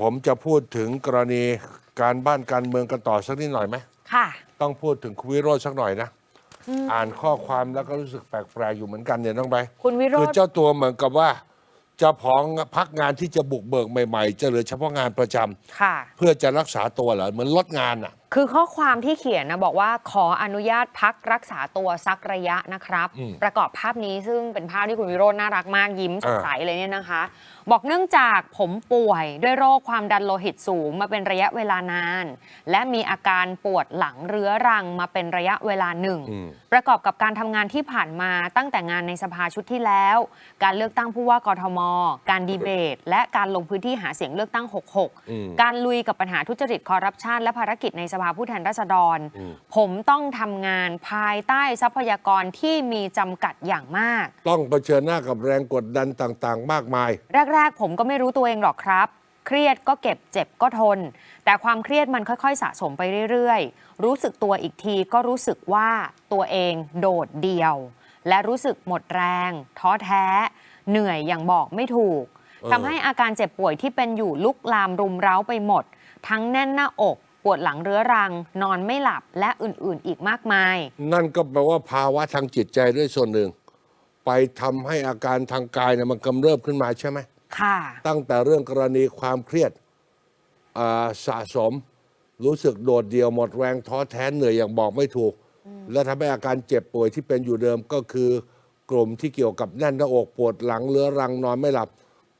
ผมจะพูดถึงกรณีการบ้านการเมืองกันต่อสักนิดหน่อยไหมค่ะ ต้องพูดถึงคุณวิโรจน์สักหน่อยนะ อ่านข้อความแล้วก็รู้สึกแปลกๆอยู่เหมือนกันเนี่ยน้องใบคุณวิโรคือจน์เจ้าตัวเหมือนกับว่าเจะพองพักงานที่จะบุกเบิกใหม่ๆ จะเหลือเฉพาะงานประจำค่ะ เพื่อจะรักษาตัวเหรอเหมือนลดงานอะคือข้อความที่เขียนนะบอกว่าขออนุญาตพักรักษาตัวสักระยะนะครับ อืม ประกอบภาพนี้ซึ่งเป็นภาพที่คุณวิโรจน์น่ารักมากยิ้มสดอ่าใสเลยเนี่ยนะคะ บอกเนื่องจากผมป่วยด้วยโรคความดันโลหิตสูงมาเป็นระยะเวลานาน และมีอาการปวดหลังเรื้อรังมาเป็นระยะเวลาหนึ่ง อืม ประกอบกับการทำงานที่ผ่านมาตั้งแต่งานในสภาชุดที่แล้ว การเลือกตั้งผู้ว่ากทม การดีเบต และการลงพื้นที่หาเสียงเลือกตั้ง อืม 66 การลุยกับปัญหาทุจริตคอร์รัปชันและภารกิจในสภาผู้แทนราษฎรอืมผมต้องทำงานภายใต้ทรัพยากรที่มีจำกัดอย่างมาก ต้องเผชิญหน้ากับแรงกดดันต่างๆ มากมาย แรก ๆ ผมก็ไม่รู้ตัวเองหรอกครับ เครียดก็เก็บเจ็บก็ทน แต่ความเครียดมันค่อยๆ สะสมไปเรื่อยๆ รู้สึกตัวอีกทีก็รู้สึกว่าตัวเองโดดเดี่ยว และรู้สึกหมดแรง ท้อแท้ เหนื่อยอย่างบอกไม่ถูกเออทำให้อาการเจ็บป่วยที่เป็นอยู่ลุกลามรุมเร้าไปหมด ทั้งแน่นหน้าอก ปวดหลังเรื้อรัง นอนไม่หลับและอื่นๆ อีกมากมาย นั่นก็แปลว่าภาวะทางจิตใจด้วยส่วนหนึ่ง ไปทำให้อาการทางกายเนี่ยมันกำเริบขึ้นมาใช่ไหม ค่ะ ตั้งแต่เรื่องกรณีความเครียดอ่าสะสม รู้สึกโดดเดี่ยวหมดแรงท้อแท้เหนื่อยอย่างบอกไม่ถูก และทำให้อาการเจ็บป่วยที่เป็นอยู่เดิมก็คือกลุ่มที่เกี่ยวกับแน่นหน้าอกปวดหลังเรื้อรังนอนไม่หลับ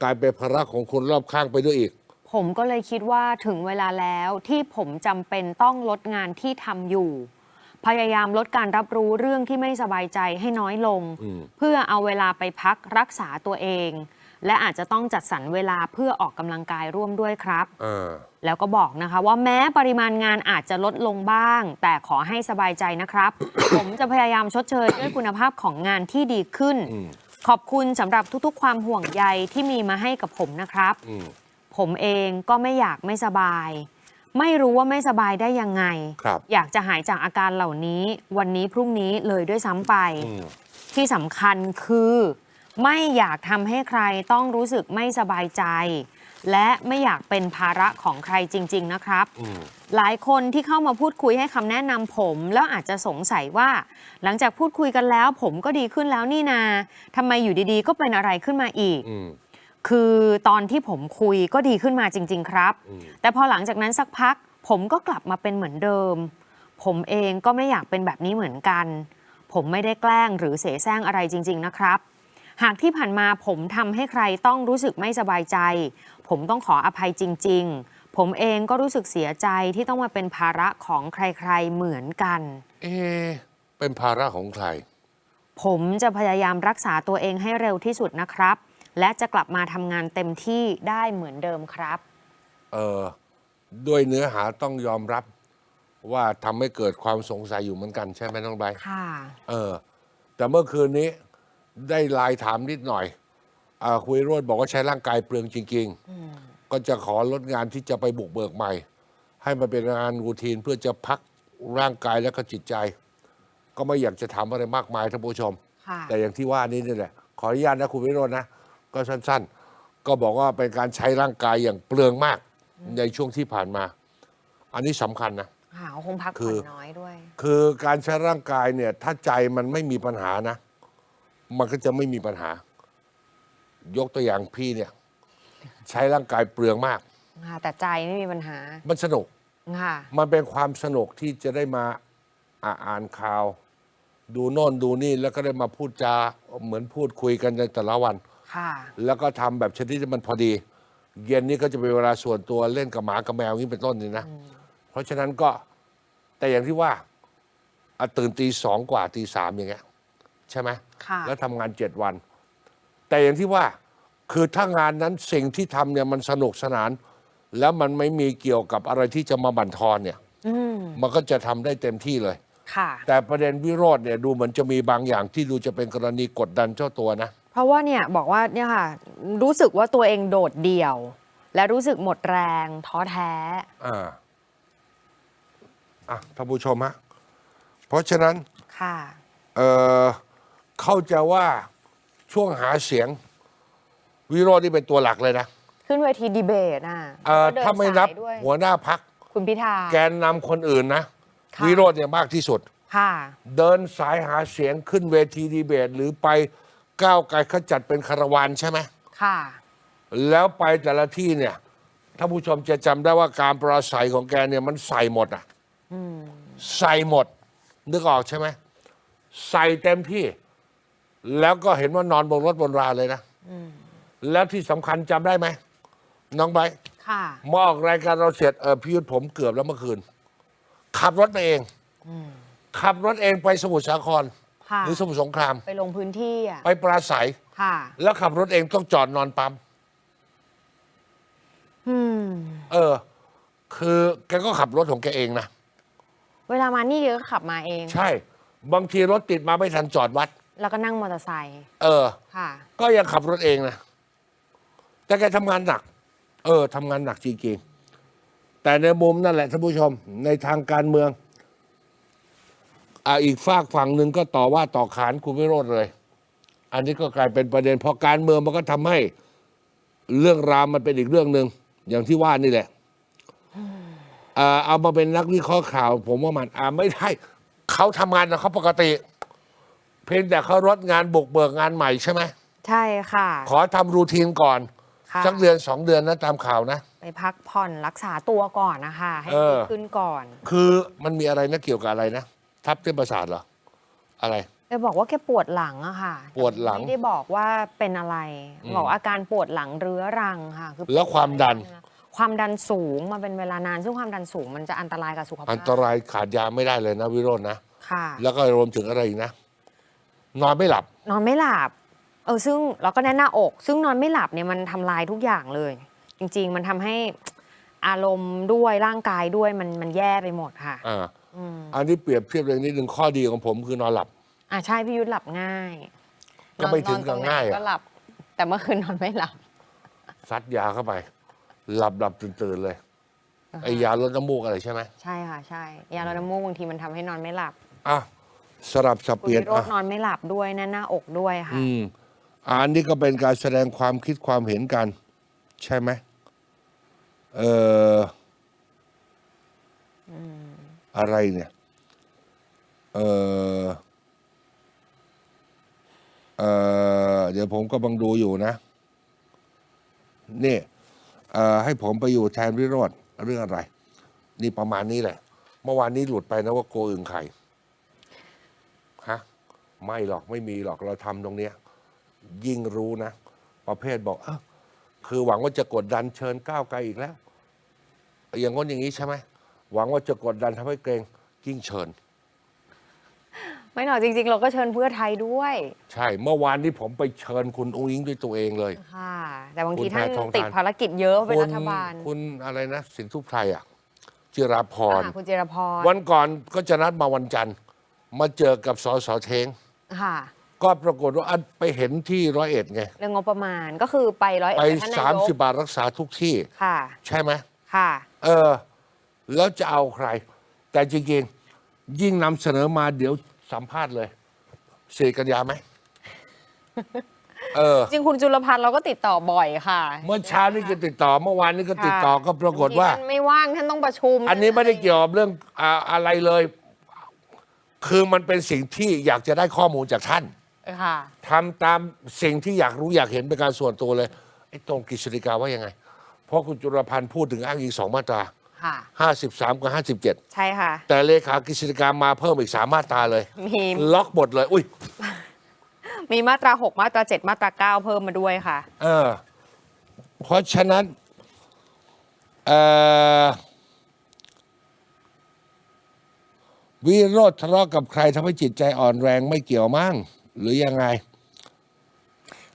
กลายเป็นภาระของคนรอบข้างไปด้วยอีก ผมก็เลยคิดว่าถึงเวลาแล้วที่ผมจำเป็นต้องลดงานที่ทำอยู่ พยายามลดการรับรู้เรื่องที่ไม่สบายใจให้น้อยลงอืมเพื่อเอาเวลาไปพักรักษาตัวเอง และอาจจะต้องจัดสรรเวลาเพื่อออกกำลังกายร่วมด้วยครับอ่าแล้วก็บอกนะคะว่าแม้ปริมาณงานอาจจะลดลงบ้าง แต่ขอให้สบายใจนะครับ ผมจะพยายามชดเชยด้วยคุณภาพของงานที่ดีขึ้นอืมขอบคุณสำหรับทุกๆ ความห่วงใยที่มีมาให้กับผมนะครับอืม ผมเองก็ไม่อยากไม่สบาย ไม่รู้ว่าไม่สบายได้ยังไง ครับอยากจะหายจากอาการเหล่านี้ วันนี้พรุ่งนี้เลยด้วยซ้ำไป อืมที่สำคัญคือ ไม่อยากทำให้ใครต้องรู้สึกไม่สบายใจ และไม่อยากเป็นภาระของใครจริง ๆ นะครับ อืม หลายคนที่เข้ามาพูดคุยให้คำแนะนำผม แล้วอาจจะสงสัยว่า หลังจากพูดคุยกันแล้ว ผมก็ดีขึ้นแล้วนี่นาทำไมอยู่ดีๆ ก็เป็นอะไรขึ้นมาอีก อืม คือตอนที่ผมคุยก็ดีขึ้นมาจริง ๆ ครับอืมแต่พอหลังจากนั้นสักพัก ผมก็กลับมาเป็นเหมือนเดิม ผมเองก็ไม่อยากเป็นแบบนี้เหมือนกัน ผมไม่ได้แกล้งหรือเสแสร้งอะไรจริง ๆ นะครับ หากที่ผ่านมาผมทำให้ใครต้องรู้สึกไม่สบายใจ ผมต้องขออภัยจริง ๆ ผมเองก็รู้สึกเสียใจที่ต้องมาเป็นภาระของใคร ๆ เหมือนกัน เอ๊ะเป็นภาระของใคร ผมจะพยายามรักษาตัวเองให้เร็วที่สุดนะครับ และจะกลับมาทำงานเต็มที่ได้เหมือนเดิมครับ เออด้วยเนื้อหาต้องยอมรับ ว่าทำให้เกิดความสงสัยอยู่เหมือนกันใช่ไหมน้องใบร์ทค่ะ เออ แต่เมื่อคืนนี้ได้ไลน์ถามนิดหน่อยอาคุยโรดบอกว่าใช้ร่างกายเปลืองจริง ๆ ก็จะขอลดงานที่จะไปบุกเบิกใหม่ ให้มันเป็นงานรูทีนเพื่อจะพักร่างกายและก็จิตใจ ก็ไม่อยากจะถามอะไรมากมายท่านผู้ชม ค่ะ แต่อย่างที่ว่านี้นี่แหละ ขออนุญาตนะคุณวิโรจน์นะ ก็สั้นๆ ก็บอกว่าเป็นการใช้ร่างกายอย่างเปลืองมากในช่วงที่ผ่านมา อันนี้สำคัญนะค่ะคงพักคืผ่ออนน้อยด้วย คือการใช้ร่างกายเนี่ย ถ้าใจมันไม่มีปัญหานะ มันก็จะไม่มีปัญหา ยกตัวอย่างพี่เนี่ย ใช้ร่างกายเปลืองมาก ค่ะแต่ใจไม่มีปัญหา มันสนุก ค่ะ มันเป็นความสนุกที่จะได้มาอ่าอ่านข่าว ดูโน่นดูนี่แล้วก็ได้มาพูดจาเหมือนพูดคุยกันในแต่ละวัน ค่ะ แล้วก็ทำแบบชนิดที่มันพอดี เย็นนี้ก็จะเป็นเวลาส่วนตัวเล่นกับหมากับแมวอย่างนี้เป็นต้นนี่นะ เพราะฉะนั้นก็แต่อย่างที่ว่าอะตื่นตีสองกว่าตีสามอย่างเงี้ยใช่ไหมค่ะ แล้วทำงานเจ็ดวัน แต่อย่างที่ว่าคือถ้างานนั้นสิ่งที่ทำเนี่ยมันสนุกสนาน แล้วมันไม่มีเกี่ยวกับอะไรที่จะมาบั่นทอนเนี่ย อืมมันก็จะทำได้เต็มที่เลย ค่ะ แต่ประเด็นวิโรธเนี่ยดูเหมือนจะมีบางอย่างที่ดูจะเป็นกรณีกดดันเจ้าตัวนะ เพราะว่าเนี่ยบอกว่าเนี่ยค่ะ รู้สึกว่าตัวเองโดดเดี่ยว และรู้สึกหมดแรงท้อแท้ อ่าอะท่านผู้ชมฮะเพราะฉะนั้นค่ะ เอ่อเข้าใจว่าช่วงหาเสียง วิโรจน์นี่เป็นตัวหลักเลยนะขึ้นเวทีดีเบตอะเอ่อแล้วก็เดินถ้าไม่นับสายด้วยหัวหน้าพัก คุณพิธา แกนนำคนอื่นนะ ค่ะ วิโรจน์เนี่ยมากที่สุด ค่ะ เดินสายหาเสียงขึ้นเวทีดีเบต หรือไป ก้าวไกลเขาจัดเป็นคาราวานใช่ไหมค่ะ แล้วไปแต่ละที่เนี่ยถ้าผู้ชมจะจำได้ว่าการปราศัยของแกเนี่ยมันใส่หมดอะใส่หมด นึกออกใช่ไหมใส่เต็มที่ แล้วก็เห็นว่านอนบนรถบนราเลยนะแล้วที่สำคัญจำได้ไหมน้องใบร์ทค่ะ มาออกรายการเราเสร็จเออพี่ยุทธผมเกือบแล้วเมื่อคืน ขับรถมาเองขับรถเองไปสมุทรสาครค่ะ หรือสมุทรสงคราม ไปลงพื้นที่อะไปปราศัย ค่ะ แล้วขับรถเองต้องจอดนอนปั๊มอืม เออ คือแกก็ขับรถของแกเองนะ เวลามานี่เดียวก็ขับมาเอง ใช่ บางทีรถติดมาไม่ทันจอดวัด แล้วก็นั่งมอเตอร์ไซค์เออ ค่ะ ก็ยังขับรถเองนะ แต่แกทำงานหนัก เออทำงานหนักจริงๆ แต่ในมุมนั่นแหละท่านผู้ชม ในทางการเมือง อ่าอีกฝากฝั่งหนึ่งก็ต่อว่าต่อขานคุณวิโรธเลย อันนี้ก็กลายเป็นประเด็นเพอการเมืองมันก็ทำให้เรื่องราวมันเป็นอีกเรื่องหนึ่งอย่างที่ว่านี่แหละอ่าเอามาเป็นนักวิเคราะห์ข่าว ผมว่ามันอ่าไม่ได้เขาทำงานของเขาปกติ เพียงแต่เขาลดงานบุกเบิกงานใหม่ใช่ไหมใช่ค่ะขอทำรูทีนก่อน ค่ะสักเดือนสองเดือนนะตามข่าวนะ ไปพักผ่อนรักษาตัวก่อนนะคะ ให้เออดีขึ้นก่อน คือมันมีอะไรนะเกี่ยวกับอะไรนะ ทับเส้นประสาทเหรอ อะไร แกบอกว่าแกปวดหลังอะค่ะปวดหลัง ไม่ได้บอกว่าเป็นอะไร อืมบอกอาการปวดหลังเรื้อรังค่ะคือแล้วความดัน ความดันสูงมาเป็นเวลานาน ซึ่งความดันสูงมันจะอันตรายกับสุขภาพอันตรายขาดยาไม่ได้เลยนะวิโรจน์นะ ค่ะ แล้วก็รวมถึงอะไรอีกนะ นอนไม่หลับ นอนไม่หลับ เออซึ่งแล้วก็แน่นหน้าอก ซึ่งนอนไม่หลับเนี่ยมันทำลายทุกอย่างเลย จริง ๆ มันทำให้ อารมณ์ด้วยร่างกายด้วยมันมันแย่ไปหมดค่ะ อ่า อืมอันนี้เปรียบเทียบเรื่องนิดหนึ่งข้อดีของผมคือนอนหลับ อะใช่พี่ยุทธหลับง่ายก็ไม่ถึงกับนอนตรไหนง่ายอะก็หลับ แต่เมื่อคืนนอนไม่หลับซัดยาเข้าไป หลับหลับตื่นตื่นๆเลยไอยาลดน้ำมูกอะไรใช่ไหมใช่ค่ะใช่ยาลดน้ำมูกบางทีมันทำให้นอนไม่หลับอะสลับสับคุเปณลี่ยนวิโรอะจน์นอนไม่หลับด้วยแน่นหน้าอกด้วยค่ะอืมอันนี้ก็เป็นการแสดงความคิดความเห็นกัน ใช่ไหมเอ่อ อะไรเนี่ย เออเออเดี๋ยวผมก็บังดูอยู่นะ นี่เออให้ผมไปอยู่แทนวิโรธเรื่องอะไร นี่ประมาณนี้แหละ เมื่อวานนี้หลุดไปนะว่าโกอึงไข่ฮะไม่หรอกไม่มีหรอกเราทำตรงเนี้ย ยิ่งรู้นะ ประเภทบอกเออคือหวังว่าจะกดดันเชิญก้าวไกลอีกแล้ว อย่างง้นอย่างนี้ใช่ไหม หวังว่าจะกดดันทำให้เกรงยิ่งเชิญ ไม่หรอกจริง ๆ เราก็เชิญเพื่อไทยด้วยใช่เมื่อวานนี้ผมไปเชิญคุณอุ้งอิงด้วยตัวเองเลย ค่ะแต่บางทีคุณท่านแพทองทานติดภารกิจเยอะเป็นคุรัฐบาลคุณอะไรนะ สินทุพไทยอะจิราพร อ่าคุณจิรพรวันก่อนก็จะนัดมาวันจันทร์ มาเจอกับสสเทง ค่ะ ก็ปรากฏว่าอันไปเห็นที่ร้อยเอ็ดไง เรื่องงบประมาณก็คือไปร้อยไปเอ็ดกับท่านนาสามยกสิบบาทรักษาทุกที่ ค่ะ ใช่ไหมค่ะ เออ แล้วจะเอาใคร แต่จริงๆ ยิ่งนำเสนอมาเดี๋ยวสัมภาษณ์เลยสี่กันยาไหมเออจริงคุณจุลพันธ์เราก็ติดต่อบ่อยค่ะ เมื่อเช้านี่ก็ติดต่อเมื่อวานนี่ก็ติดต่อก็ปรากฏว่าบงทีท่นไม่ว่างท่านต้องประชุม อันนี้ไม่ได้เกี่ยวกับเรื่องอ่าอะไรเลย คือมันเป็นสิ่งที่อยากจะได้ข้อมูลจากท่านค่ะทำตามสิ่งที่อยากรู้อยากเห็นเป็นการส่วนตัวเลยไอ้ตรงกฤษฎิกาว่ายังไง เพราะคุณจุลพันธ์พูดถึงอ้างอิงสองมาตรา ค่ะห้าสิบสามกับห้าสิบเจ็ดใช่ค่ะ แต่เลขากฤษฎิกามาเพิ่มอีกสามมาตราเลย มีล็อกหมดเลย อุ้ยมีมาตรา 6 มาตรา 7 มาตรา 9 เพิ่มมาด้วยค่ะ เออ เพราะฉะนั้นเอ่อวิโรธทะเลาะกับใครทำให้จิตใจอ่อนแรงไม่เกี่ยวมั่งหรือยังไง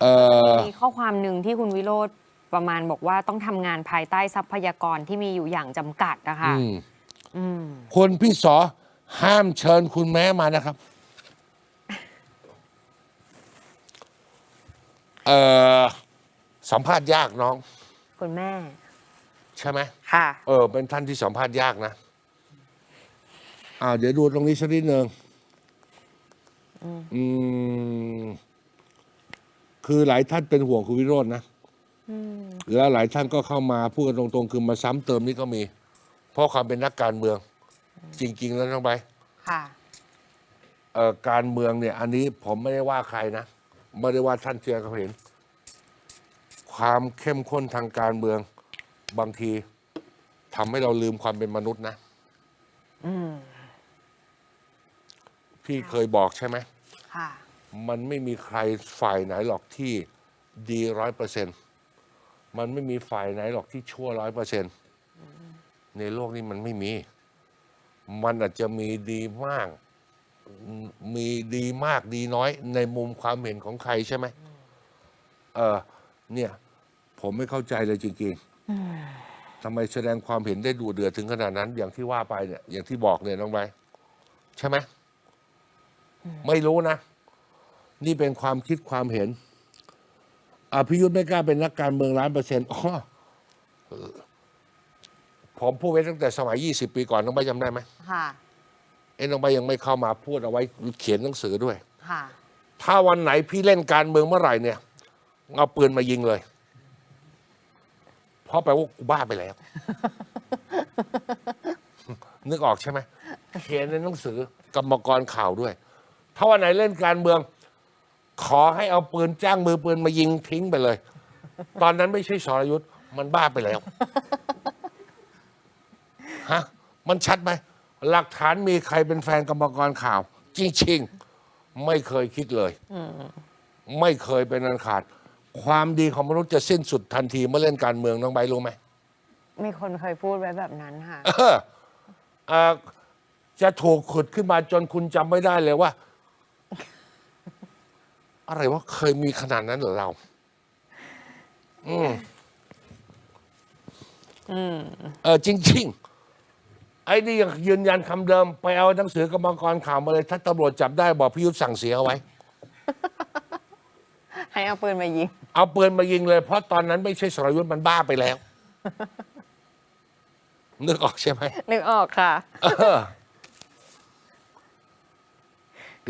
เออ มีข้อความหนึ่งที่คุณวิโรธ ประมาณบอกว่าต้องทำงานภายใต้ทรัพยากรที่มีอยู่อย่างจำกัดนะคะอืมอืมคุณพี่สอห้ามเชิญคุณแม่มานะครับ เออสัมภาษณ์ยากน้อง คุณแม่ใช่ไหม ค่ะ เออ เป็นท่านที่สัมภาษณ์ยากนะอ่าเดี๋ยวดูตรงนี้สักนิดหนึ่งอืม คือหลายท่านเป็นห่วงคุณวิโรจน์นะ แล้วหลายท่านก็เข้ามาพูดกันตรงๆ คือมาซ้ำเติมนี่ก็มี เพราะความเป็นนักการเมือง จริง ๆ แล้วน้องใบค่ะเอ่อการเมืองเนี่ย อันนี้ผมไม่ได้ว่าใครนะไม่ได้ว่าท่านเชียร์เขาเห็น ความเข้มข้นทางการเมือง บางทีทำให้เราลืมความเป็นมนุษย์นะพี่เคยบอกใช่ไหมค่ะมันไม่มีใครฝ่ายไหนหรอกที่ดีร้อยเปอร์เซ็น มันไม่มีฝ่ายไหนหรอกที่ชั่วร้อยเปอร์เซ็นในโลกนี้มันไม่มี มันอาจจะมีดีมาก มีดีมากดีน้อย ในมุมความเห็นของใครใช่ไหมเออเนี่ย ผมไม่เข้าใจเลยจริงๆทำไมแสดงความเห็นได้ดูเดือดถึงขนาดนั้น อย่างที่ว่าไปเนี่ย อย่างที่บอกเนี่ยน้องใบร์ทใช่ไหมไม่รู้นะ นี่เป็นความคิดความเห็น อภิยุทธ์ไม่กล้าเป็นนักการเมืองล้านเปอร์เซ็นต์อ๋อเออผมพูดไว้ตั้งแต่สมัย 20 ปีก่อนน้องใบร์ทจำได้ไหมค่ะเอ็นน้องใบร์ทยังไม่เข้ามาพูดเอาไว้เขียนหนังสือด้วย ค่ะ ถ้าวันไหนพี่เล่นการเมืองเมื่อไหร่เนี่ยเอาปืนมายิงเลย เพราะแปลว่ากูบ้าไปแล้ว นึกออกใช่ไหมเขียนในหนังสือกรรมกรข่าวด้วย ถ้าวันไหนเล่นการเมือง ขอให้เอาปืนจ้างมือปืนมายิงทิ้งไปเลย ตอนนั้นไม่ใช่สรยุทธ์มันบ้าไปแล้วฮะมันชัดไหมหลักฐานมีใครเป็นแฟนกรรมกรข่าว จริงๆ ไม่เคยคิดเลยไม่เคยเป็นอันขาด ความดีของมนุษย์จะสิ้นสุดทันทีเมื่อเล่นการเมืองน้องใบร์ทรู้ไหมมีคนเคยพูดไว้แบบนั้นค่ะ เออเอ่อจะถูกขุดขึ้นมาจนคุณจำไม่ได้เลยว่า อะไรว่าเคยมีขนาดนั้นเหรอเรา อืมเออจริง ๆ ไอ้นี่ยังยืนยันคำเดิม ไปเอาหนังสือกรรมกรข่าวมาเลย ถ้าตำรวจจับได้บอกพิยุทธ์สั่งเสียเอาไว้ ให้เอาปืนมายิง เอาปืนมายิงเลย เพราะตอนนั้นไม่ใช่สรยุทธ์มันบ้าไปแล้ว นึกออกใช่ไหมนึกออกค่ะ เออ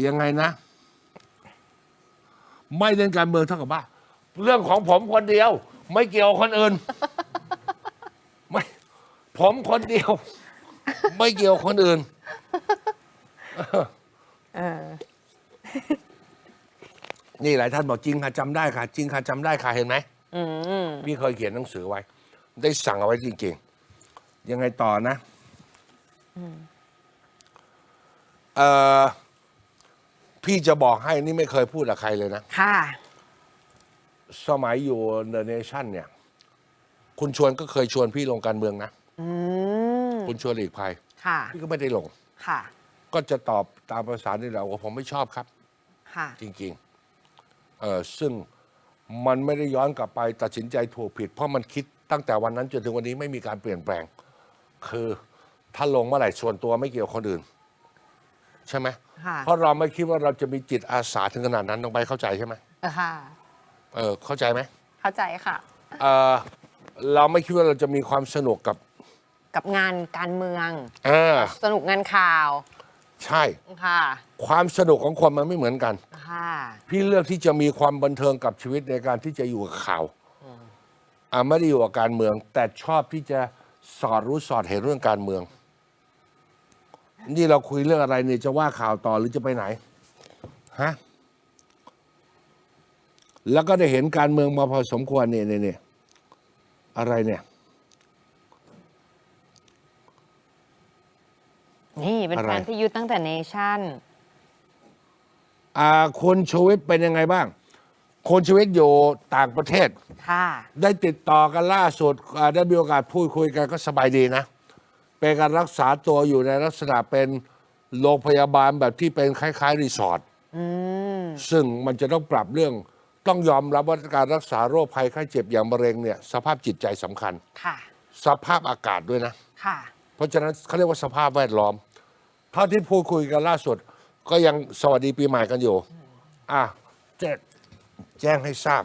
ยังไงนะ ไม่เล่นการเมืองเท่ากับบ้าเรื่องของผมคนเดียว ไม่เกี่ยวกับคนอื่น ไม่ผมคนเดียว ไม่เกี่ยวกับคนอื่น เออ นี่หลายท่านบอกจริงค่ะจำได้ค่ะ จริงค่ะจำได้ค่ะเห็นไหมอืม พี่เคยเขียนหนังสือไว้ ได้สั่งเอาไว้จริงๆ ยังไงต่อนะเอ่อ พี่จะบอกให้นี่ไม่เคยพูดกับใครเลยนะ ค่ะ สมัยอยู่เ e เนชั่นเนี่ย คุณชวนก็เคยชวนพี่ลงการเมืองนะ อืม คุณชวนหลีกภัย ค่ะ พี่ก็ไม่ได้ลง ค่ะ ก็จะตอบตามภาษานี่แหละว่าผมไม่ชอบครับ ค่ะ จริงๆเออซึ่งมันไม่ได้ย้อนกลับไปตัดสินใจถูกผิด เพราะมันคิดตั้งแต่วันนั้นจนถึงวันนี้ไม่มีการเปลี่ยนแปลง คือถ้าลงเมื่อไหร่ส่วนตัวไม่เกี่ยวกับคนอื่น ใช่ไหมค่ะเพราะเราไม่คิดว่าเราจะมีจิตอาสาถึงขนาดนั้นต้องไปเข้าใจใช่ไหมเออค่ะ เออเข้าใจไหมเข้าใจค่ะ เออเราไม่คิดว่าเราจะมีความสนุกกับกับงานการเมือง เออสนุกงานข่าวใช่ ค่ะ ความสนุกของคนมันไม่เหมือนกัน ค่ะ พี่เลือกที่จะมีความบันเทิงกับชีวิตในการที่จะอยู่กับข่าวอ่าไม่ได้อยู่กับการเมือง แต่ชอบที่จะสอดรู้สอดเห็นเรื่องการเมือง นี่เราคุยเรื่องอะไรเนี่ยจะว่าข่าวต่อหรือจะไปไหนฮะแล้วก็ได้เห็นการเมืองมาพอสมควรเนี่ยเนี่ยเนี่ยอะไรเนี่ยนี่เป็นอะไรแฟนพี่ยุทธตั้งแต่เนชั่นอ่าคุณชูวิทย์เป็นยังไงบ้างคุณชูวิทย์อยู่ต่างประเทศ ค่ะ ได้ติดต่อกันล่าสุดอ่าได้มีโอกาสพูดคุยกันก็สบายดีนะ เป็นการรักษาตัวอยู่ในลักษณะเป็นโรงพยาบาลแบบที่เป็นคล้ายๆรีสอร์ทอืมซึ่งมันจะต้องปรับเรื่องต้องยอมรับว่าการรักษาโรคภัยไข้เจ็บอย่างมะเร็งเนี่ยสภาพจิตใจสำคัญ ค่ะ สภาพอากาศด้วยนะ ค่ะ เพราะฉะนั้นเขาเรียกว่าสภาพแวดล้อม เท่าที่พูดคุยกันล่าสุด ก็ยังสวัสดีปีใหม่กันอยู่ อะแจ้งแจ้งให้ทราบ